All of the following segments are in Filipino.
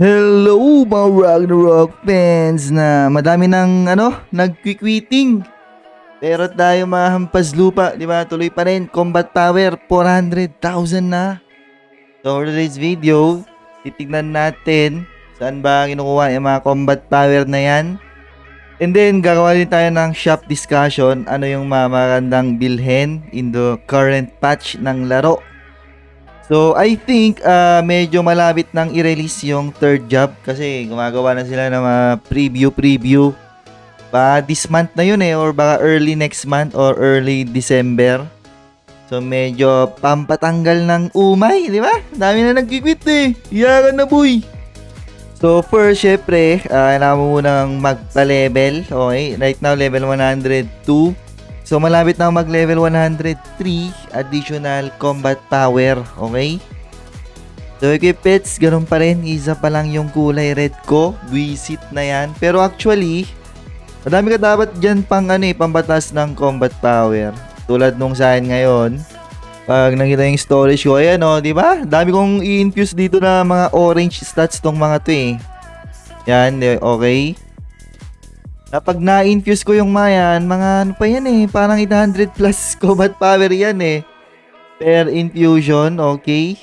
Hello mga Ragnarok fans na madami ng ano, nag-quitting. Pero tayo mahampas lupa, di ba? Tuloy pa rin, combat power, 400,000 na. So for today's video, titignan natin saan ba kinukuha yung mga combat power na yan. And then, gagawa din tayo ng shop discussion, ano yung mga magandang bilhin in the current patch ng laro. So, I think uh, medyo malapit nang i-release yung third job kasi gumagawa na sila ng mga preview-preview. Baka this month na yun eh or baka early next month or early December. So, medyo pampatanggal ng umay, di ba? Dami na nag-quit eh. Iyakan na boy. So, first, syempre, uh, kailangan mo munang magpa-level. Okay, right now, level 102. So, malapit na ako mag-level 103 additional combat power. Okay? So, equipets, ganun pa rin. Isa pa lang yung kulay red ko. Visit na yan. Pero actually, madami ka dapat dyan pang ano eh, pambatas ng combat power. Tulad nung sa ngayon. Pag nakita yung storage ko, ayan o, di ba? Dami kong i-infuse dito na mga orange stats tong mga to eh. Yan, okay. Kapag na-infuse ko yung mayan, mga ano pa yan eh, parang 800 plus combat power yan eh. Per infusion, okay.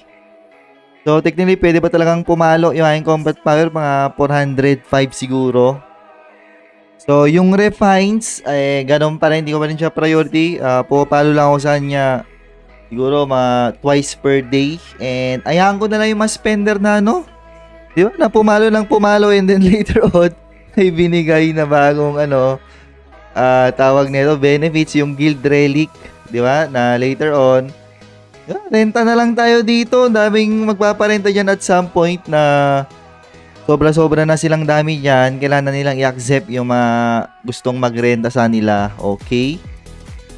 So, technically, pwede pa talagang pumalo yung aking combat power, mga 405 siguro. So, yung refines, eh, ganun pa rin, hindi ko pa rin siya priority. Uh, pupalo lang ako sa kanya, siguro mga twice per day. And, ayahan ko na lang yung mas spender na ano. Di ba? Na pumalo lang pumalo and then later on, may binigay na bagong ano, ah tawag nito, benefits, yung Guild Relic, di ba? Na later on, yeah, renta na lang tayo dito. Daming magpaparenta dyan at some point na sobra-sobra na silang dami dyan. Kailangan nilang i-accept yung mga gustong magrenta sa nila. Okay?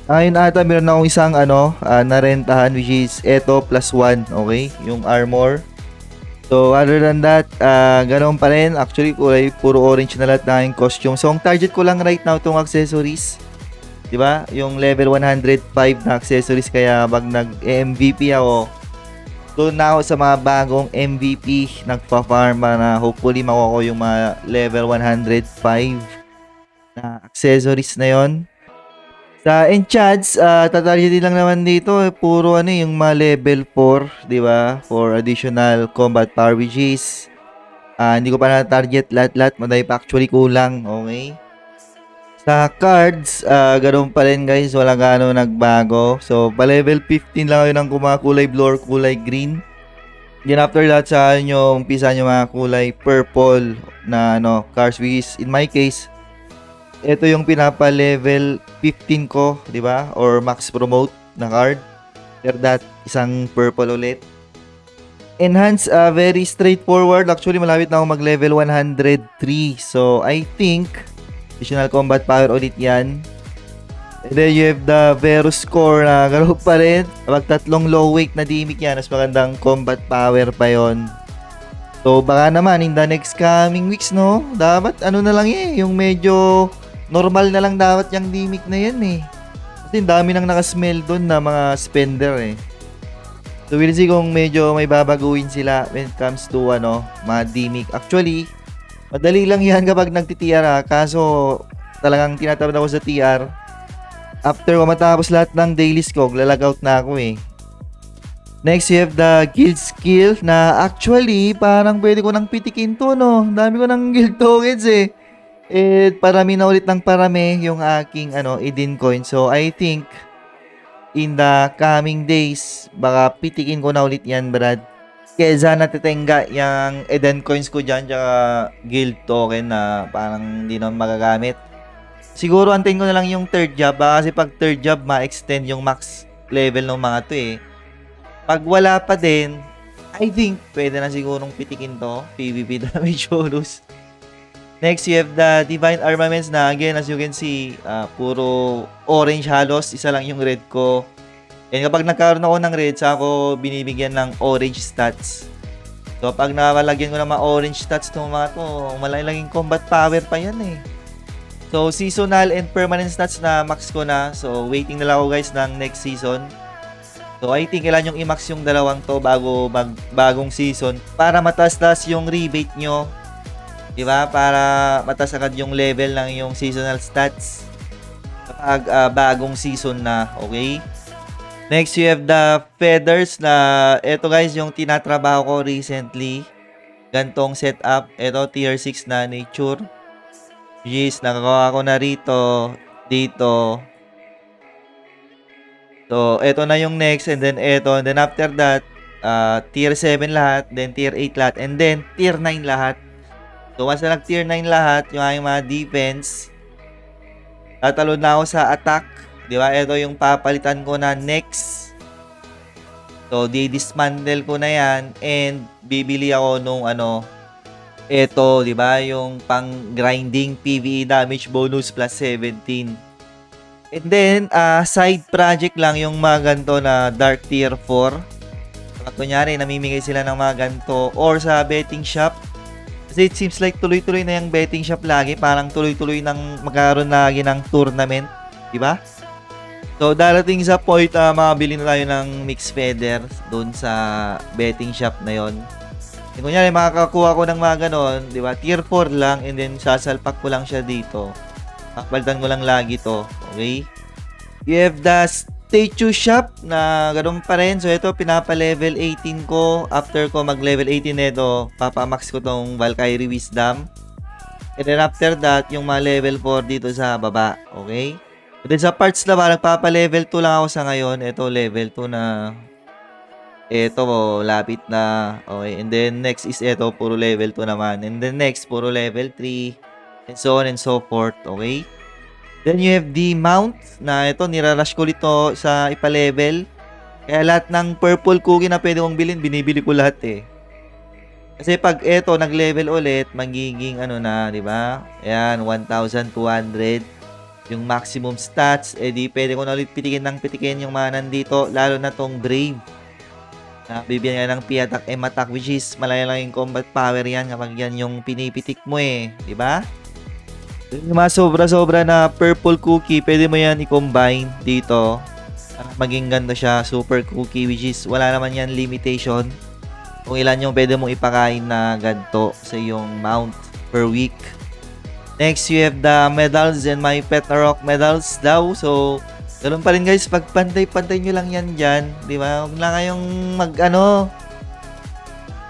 Ayun ata, meron akong isang ano, ah, narentahan which is eto plus 1. Okay? Yung armor. So, other than that, uh, ganoon pa rin. Actually, kulay puro orange na lahat yung costume. So, ang target ko lang right now itong accessories. 'Di ba? Yung level 105 na accessories. Kaya pag nag-MVP ako, doon na ako sa mga bagong MVP nagpa-farm na hopefully makuha ko yung mga level 105 na accessories na yon. Sa enchants, uh, tatargetin lang naman dito, puro ano yung mga level 4, di ba? For additional combat power which ah, hindi ko pa na-target lahat-lahat, madami pa actually kulang, okay? Sa cards, uh, ganun pa rin guys, wala gaano nagbago. So, pa level 15 lang kayo ng kuma kulay blue or kulay green. Then after that, sa inyo, umpisa nyo mga kulay purple na ano, cards which in my case, ito yung pinapa-level 15 ko, di ba? Or max promote na card. After that, isang purple ulit. Enhance, uh, very straightforward. Actually, malapit na ako mag-level 103. So, I think, additional combat power ulit yan. And then you have the Verus score na gano'n pa rin. Kapag tatlong low weight na dimik yan, mas magandang combat power pa yon. So, baka naman in the next coming weeks, no? Dapat ano na lang eh, yung medyo normal na lang dapat yung dimik na yan eh. Kasi dami nang nakasmell doon na mga spender eh. So we'll see kung medyo may babaguhin sila when it comes to ano, mga dimik. Actually, madali lang yan kapag nagti-TR ha. Kaso talagang tinatamad ako sa TR. After ko matapos lahat ng dailies ko, lalagout na ako eh. Next, you have the guild skill na actually parang pwede ko nang pitikin to no. Dami ko ng guild tokens eh. Eh, parami na ulit ng parami yung aking ano, Eden coin. So, I think in the coming days, baka pitikin ko na ulit yan, Brad. Kesa natitenga yung Eden coins ko dyan, tsaka guild token na parang hindi naman magagamit. Siguro antayin ko na lang yung third job, baka kasi pag third job, ma-extend yung max level ng mga to eh. Pag wala pa din, I think pwede na sigurong pitikin to. PvP damage bonus. Next, you have the Divine Armaments na again, as you can see, ah, puro orange halos. Isa lang yung red ko. And kapag nagkaroon ako ng red, sa ako binibigyan ng orange stats. So, pag nakalagyan ko ng mga orange stats itong mga to, malaki combat power pa yan eh. So, seasonal and permanent stats na max ko na. So, waiting na lang ako guys ng next season. So I think kailangan yung i-max yung dalawang to bago mag, bagong season para mataas-taas yung rebate nyo. 'Di ba? Para mataas agad yung level ng yung seasonal stats kapag ah, bagong season na, okay? Next, you have the feathers na ito guys yung tinatrabaho ko recently. Gantong setup. Ito tier 6 na nature. Yes, nakagawa ko na rito, dito. So, ito na yung next and then ito. And then after that, uh, tier 7 lahat, then tier 8 lahat, and then tier 9 lahat. So, once na tier 9 lahat, yung aking mga defense, tatalon na ako sa attack. Di ba? Ito yung papalitan ko na next. So, di-dismantle ko na yan and bibili ako nung ano, ito, di ba? Yung pang grinding PvE damage bonus plus 17. And then, ah, side project lang yung mga ganito na Dark Tier 4. Kapag kunyari, namimigay sila ng mga ganito or sa betting shop. Kasi it seems like tuloy-tuloy na yung betting shop lagi. Parang tuloy-tuloy nang magkaroon lagi ng tournament. Di ba? So, darating sa point na makabili na tayo ng mixed feather doon sa betting shop na yon. Yung kunyari, makakakuha ko ng mga ganon, di ba? Tier 4 lang and then sasalpak ko lang siya dito. Pakbaltan ko lang lagi to. Okay? You have the statue shop na ganun pa rin. So, ito, pinapa-level 18 ko. After ko mag-level 18 nito, papamax ko tong Valkyrie Wisdom. And then after that, yung mga level 4 dito sa baba. Okay? And then sa parts na ba, nagpapa-level 2 lang ako sa ngayon. Ito, level 2 na ito, oh, lapit na. Okay. And then, next is ito, puro level 2 naman. And then, next, puro level 3. And so on and so forth. Okay. Then, you have the mount na ito, nirarush ko dito sa ipa-level. Kaya lahat ng purple cookie na pwede kong bilhin, binibili ko lahat eh. Kasi pag ito, nag-level ulit, magiging ano na, di ba? Ayan, 1,200 yung maximum stats, eh di pwede ko na ulit pitikin ng pitikin yung mga nandito, lalo na tong Brave na bibigyan nga ng P-attack, M attack, which is malaya lang yung combat power yan kapag yan yung pinipitik mo eh. di ba? Yung mga sobra-sobra na purple cookie, pwede mo yan i-combine dito. Para maging ganda siya, super cookie, which is wala naman yan limitation. Kung ilan yung pwede mong ipakain na ganto sa yung mount per week. Next, you have the medals and my pet na rock medals daw. So, Ganun pa rin guys, pag pantay-pantay nyo lang yan dyan, di ba? Huwag lang kayong mag, ano,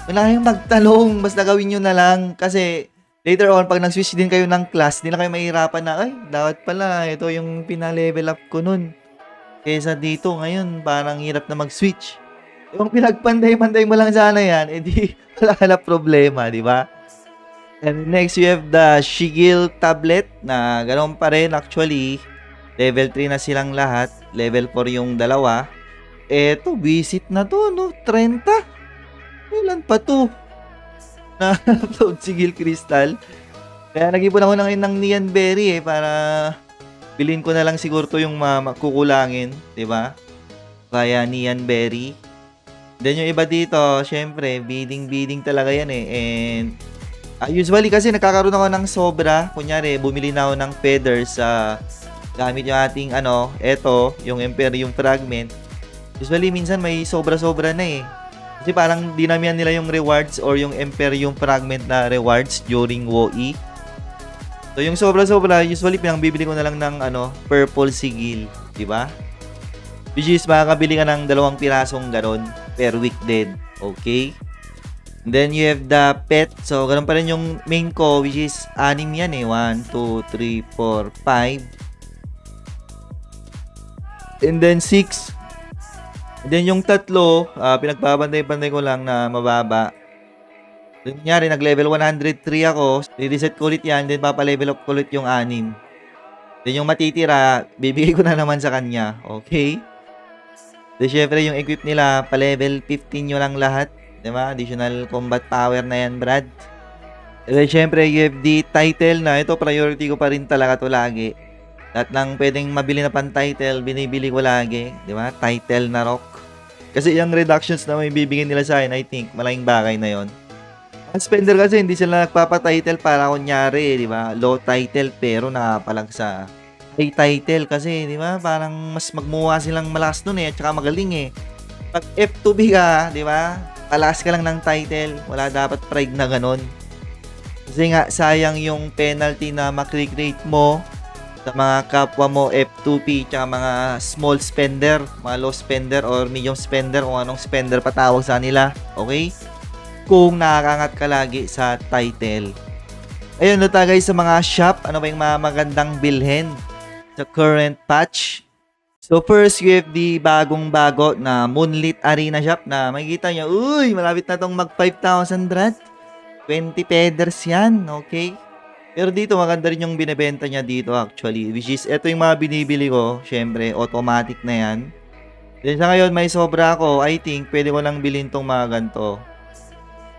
huwag lang kayong magtalong, basta gawin nyo na lang. Kasi, later on, pag nag-switch din kayo ng class, hindi na kayo mahirapan na, ay, dapat pala, ito yung pina-level up ko nun. Kesa dito, ngayon, parang hirap na mag-switch. Yung pinagpantay-pantay mo lang sana yan, edi, wala ka na problema, di ba? And next, you have the Shigil tablet na ganun pa rin actually. Level 3 na silang lahat. Level 4 yung dalawa. Eto, visit na to, no? 30? Ilan pa to? Na-upload si Gil Crystal. Kaya nag-ipon ako ng, ng Nian Berry eh, para bilhin ko na lang siguro to yung makukulangin, di ba? Kaya Nian Berry. Then yung iba dito, syempre, bidding-bidding talaga yan eh. And uh, usually kasi nakakaroon ako ng sobra. Kunyari, bumili na ako ng feathers sa gamit yung ating ano, eto, yung Imperium Fragment. Usually, minsan may sobra-sobra na eh. Kasi parang dinamihan nila yung rewards or yung Imperium Fragment na rewards during WoE. So, yung sobra-sobra, usually pinang bibili ko na lang ng ano, Purple Sigil. di ba? Which is, makakabili ka ng dalawang pirasong ganon per week din. Okay? And then you have the pet. So, ganun pa rin yung main ko, which is anim yan eh. 1, 2, 3, 4, 5. And then 6. And then yung tatlo, uh, pinagpapantay-pantay ko lang na mababa. Kunyari, nag-level 103 ako, i-reset ko ulit yan, then papalevel up ko ulit yung anim. Then yung matitira, bibigay ko na naman sa kanya. Okay? Then syempre yung equip nila, pa-level 15 nyo lang lahat. Diba? Additional combat power na yan, Brad. And then syempre, the title na ito, priority ko pa rin talaga to lagi. Lahat ng pwedeng mabili na pan title, binibili ko lagi. Di ba? Title na rock. Kasi yung reductions na may bibigyan nila sa akin, I think, malaking bagay na yon. Ang spender kasi hindi sila nagpapa-title para kunyari, di ba? Low title pero nakapalag sa high title kasi, di ba? Parang mas magmuha silang malakas nun eh, at saka magaling eh. Pag F2B ka, di ba? Talas ka lang ng title. Wala dapat pride na ganun. Kasi nga, sayang yung penalty na makikreate mo sa mga kapwa mo F2P tsaka mga small spender, mga low spender or medium spender kung anong spender patawag sa nila. Okay? Kung nakakangat ka lagi sa title. Ayun, na guys sa mga shop. Ano ba yung mga magandang bilhin sa current patch? So first, the bagong-bago na Moonlit Arena Shop na makikita nyo, uy, malapit na tong mag 5,000 rad. 20 peders yan, okay? Pero dito, maganda rin yung binibenta niya dito actually, which is, ito yung mga binibili ko, syempre, automatic na yan. Then sa ngayon, may sobra ako, I think, pwede ko lang bilhin tong mga ganito.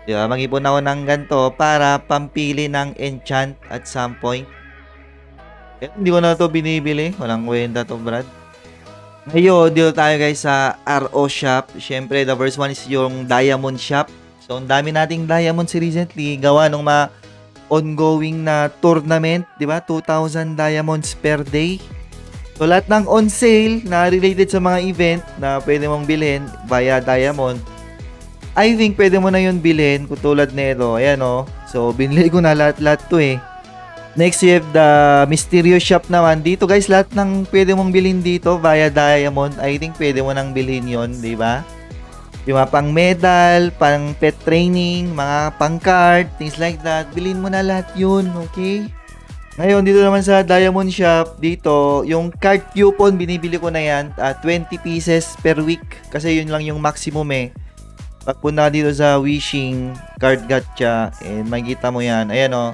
Di ba? Mag-ipon ako ng ganito para pampili ng enchant at some point. Eh, hindi ko na to binibili. Walang kwenta to, Brad. Ngayon, dito tayo guys sa RO shop. Siyempre, the first one is yung Diamond shop. So, ang dami nating diamonds recently. Gawa ng mga ongoing na tournament. Di ba? 2,000 diamonds per day. So, lahat ng on sale na related sa mga event na pwede mong bilhin via diamond. I think pwede mo na yun bilhin kutulad nito. Ayan o. So, binili ko na lahat-lahat to eh. Next, you have the Mysterious Shop naman. Dito guys, lahat ng pwede mong bilhin dito via Diamond, I think pwede mo nang bilhin yon di ba? Yung mga pang medal, pang pet training, mga pang card, things like that. Bilhin mo na lahat yun, okay? Ngayon, dito naman sa Diamond Shop, dito, yung card coupon, binibili ko na yan, ah, 20 pieces per week. Kasi yun lang yung maximum eh. Pagpunta dito sa Wishing Card Gacha, and makikita mo yan. Ayan o,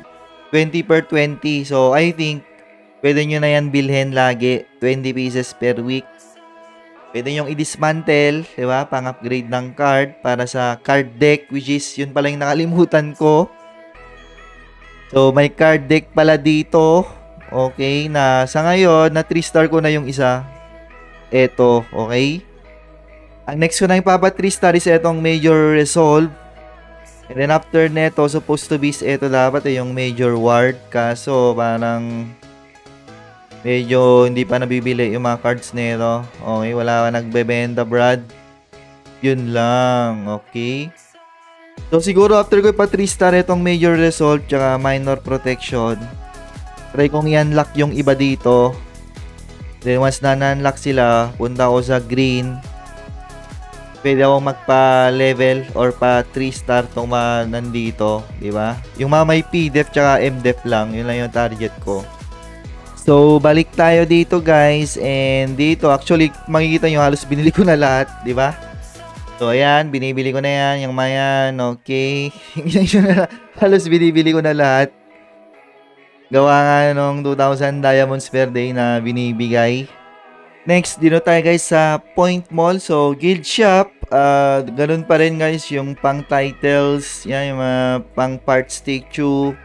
20 per 20. So, I think, pwede nyo na yan bilhin lagi. 20 pieces per week. Pwede nyo i-dismantle, di ba? Pang-upgrade ng card para sa card deck, which is, yun pala yung nakalimutan ko. So, may card deck pala dito. Okay, na sa ngayon, na 3 star ko na yung isa. Eto, okay? Ang next ko na yung papa 3 star is etong Major Resolve. And then after neto, supposed to be is ito dapat eh, yung Major Ward. Kaso parang medyo hindi pa nabibili yung mga cards nito. Okay, wala ka nagbebenta, Brad. Yun lang, okay? So siguro after ko pa 3 star itong Major Resolve tsaka Minor Protection, try kong i-unlock yung iba dito. Then once na na-unlock sila, punta ako sa green, pwede akong magpa-level or pa 3 star tong mga nandito, di ba? Yung mga may PDEF tsaka MDEF lang, yun lang yung target ko. So, balik tayo dito guys, and dito, actually, makikita nyo, halos binili ko na lahat, di ba? So, ayan, binibili ko na yan, yung mga yan, okay. halos binibili ko na lahat. Gawa nga nung 2,000 diamonds per day na binibigay. Next, dito tayo guys sa Point Mall. So, Guild Shop. Uh, ganun pa rin guys yung pang titles. Yan, yung mga pang part statue.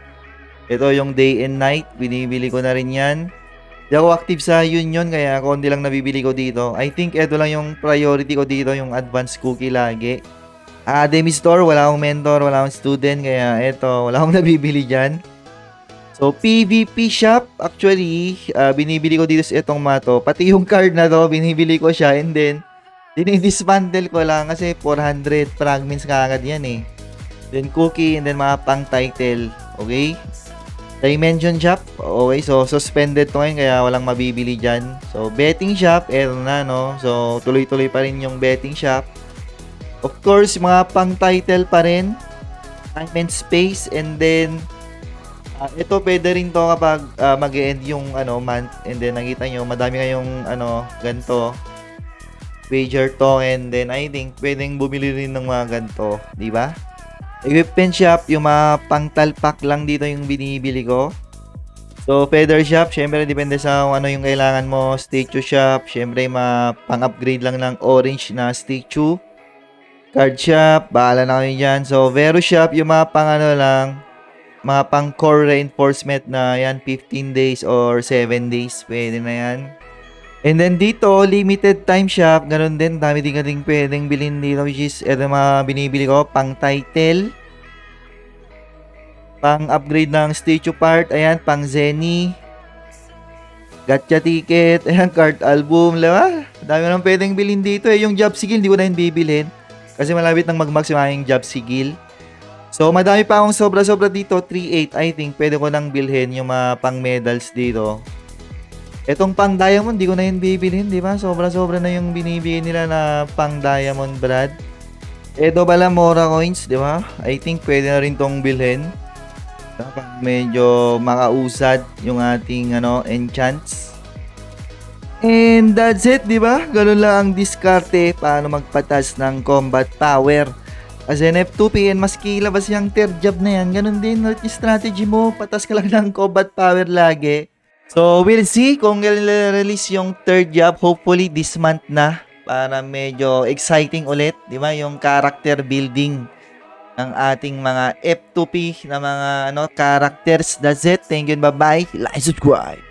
Ito yung day and night. Binibili ko na rin yan. Di ako active sa Union kaya konti lang nabibili ko dito. I think ito lang yung priority ko dito, yung advanced cookie lagi. Academy Store, wala akong mentor, wala akong student. Kaya ito, wala akong nabibili dyan. So, PVP shop, actually, uh, binibili ko dito sa itong mato. Pati yung card na to, binibili ko siya and then, dinidismantle ko lang kasi 400 fragments kagad yan eh. Then cookie and then mga pang title. Okay? Dimension shop. Okay, so suspended to ngayon kaya walang mabibili dyan. So, betting shop, eto na no. So, tuloy-tuloy pa rin yung betting shop. Of course, mga pang title pa rin. Time and space and then Uh, ito pwede rin to kapag uh, mag-end yung ano month and then nakita nyo madami kayong ano ganto wager to and then I think pwedeng bumili rin ng mga ganto, di ba? Equipment shop, yung mga pangtalpak lang dito yung binibili ko. So, feather shop, syempre depende sa ano yung kailangan mo. Statue shop, syempre mga pang-upgrade lang ng orange na statue. Card shop, bahala na kayo dyan. So, Vero shop, yung mga pang ano lang, mga pang core reinforcement na yan 15 days or 7 days pwede na yan and then dito limited time shop ganun din dami din ka din pwedeng bilhin dito which is ito mga binibili ko pang title pang upgrade ng statue part ayan pang Zenny Gacha ticket, ayan, card album, diba? Dami nang pwedeng bilhin dito eh. Yung job sigil, di ko na yun bibilhin. Kasi malapit nang mag-max yung job sigil. So, madami pa akong sobra-sobra dito. 3.8, I think. Pwede ko nang bilhin yung mga pang medals dito. Etong pang diamond, di ko na yun bibilhin, di ba? Sobra-sobra na yung binibigay nila na pang diamond, Brad. Edo pala, Mora coins, di ba? I think pwede na rin tong bilhin. Kapag medyo makausad yung ating ano, enchants. And that's it, di ba? Ganun lang ang diskarte paano magpatas ng combat power. Kasi NF2P and maski ilabas yung third job na yan, ganun din ulit yung strategy mo. Patas ka lang ng combat power lagi. So, we'll see kung release yung third job. Hopefully, this month na. Para medyo exciting ulit. Di ba? Yung character building ng ating mga F2P na mga ano characters. That's it. Thank you and bye-bye. Like, subscribe.